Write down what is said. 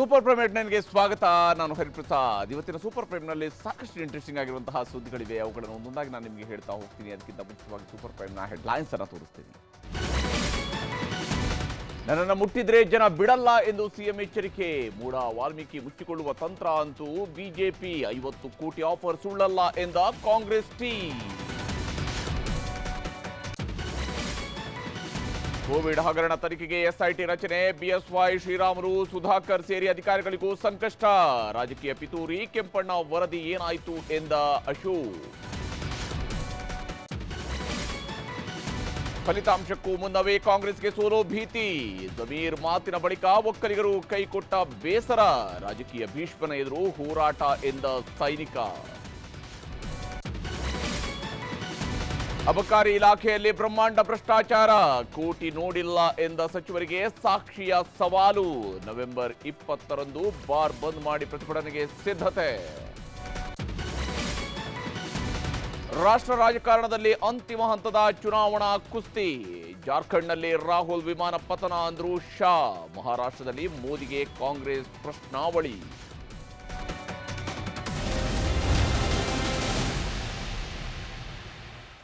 Super prime ನನಗೆ ಸ್ವಾಗತ. ನಾನು ಹರಿಪ್ರಸಾದ್. ಇವತ್ತಿನ ಸೂಪರ್ ಪ್ರೈಮ್ನಲ್ಲಿ ಸಾಕಷ್ಟು ಇಂಟ್ರೆಸ್ಟಿಂಗ್ ಆಗಿರುವಂತಹ ಸುದ್ದಿಗಳಿವೆ. ಅವುಗಳನ್ನು ಒಂದೊಂದಾಗಿ ನಾನು ನಿಮಗೆ ಹೇಳ್ತಾ ಹೋಗ್ತೀನಿ. ಅದಕ್ಕಿಂತ ಮುಖ್ಯವಾಗಿ ಸೂಪರ್ ಪ್ರೈಮ್ನ ಹೆಡ್ಲೈನ್ಸ್ ಅನ್ನು ತೋರಿಸ್ತೀನಿ. ನನ್ನನ್ನು ಮುಟ್ಟಿದ್ರೆ ಜನ ಬಿಡಲ್ಲ ಎಂದು ಸಿಎಂ ಎಚ್ಚರಿಕೆ. ಮೂಡ ವಾಲ್ಮೀಕಿ ಮುಚ್ಚಿಕೊಳ್ಳುವ ತಂತ್ರ ಅಂತೂ ಬಿಜೆಪಿ ಐವತ್ತು ಕೋಟಿ ಆಫರ್ ಸುಳ್ಳಲ್ಲ ಎಂದ ಕಾಂಗ್ರೆಸ್ ಟೀಮ್ ಕೋವಿಡ್ ಹಗರಣ ತನಿಖೆಗೆ ಎಸ್ಐಟಿ ರಚನೆ, ಬಿಎಸ್ವೈ ಶ್ರೀರಾಮುಲು, ಸುಧಾಕರ್ ಸೇರಿ ಅಧಿಕಾರಿಗಳಿಗೂ ಸಂಕಷ್ಟ. ರಾಜಕೀಯ ಪಿತೂರಿ, ಕೆಂಪಣ್ಣ ವರದಿ ಏನಾಯಿತು ಎಂದ ಅಶೋಕ್. ಫಲಿತಾಂಶಕ್ಕೂ ಮುನ್ನವೇ ಕಾಂಗ್ರೆಸ್ಗೆ ಸೋಲೋ ಭೀತಿ. ಜಮೀರ್ ಮಾತಿನ ಬಳಿಕ ಒಕ್ಕಲಿಗರು ಕೈಕೊಟ್ಟ ಬೇಸರ. ರಾಜಕೀಯ ಭೀಷ್ಮನ ಎದುರು ಹೋರಾಟ ಎಂದ ಸೈನಿಕ. ಅಬಕಾರಿ ಇಲಾಖೆಯಲ್ಲಿ ಬ್ರಹ್ಮಾಂಡ ಭ್ರಷ್ಟಾಚಾರ. ಕೋಟಿ ನೋಡಿಲ್ಲ ಎಂದ ಸಚಿವರಿಗೆ ಸಾಕ್ಷಿಯ ಸವಾಲು. ನವೆಂಬರ್ ಇಪ್ಪತ್ತರಂದು ಬಾರ್ ಬಂದ್ ಮಾಡಿ ಪ್ರತಿಭಟನೆಗೆ ಸಿದ್ಧತೆ. ರಾಷ್ಟ್ರ ರಾಜಕಾರಣದಲ್ಲಿ ಅಂತಿಮ ಹಂತದ ಚುನಾವಣಾ ಕುಸ್ತಿ. ಜಾರ್ಖಂಡ್ನಲ್ಲಿ ರಾಹುಲ್ ವಿಮಾನ ಪತನ ಅಂದ್ರು ಶಾ. ಮಹಾರಾಷ್ಟ್ರದಲ್ಲಿ ಮೋದಿಗೆ ಕಾಂಗ್ರೆಸ್ ಪ್ರಶ್ನಾವಳಿ.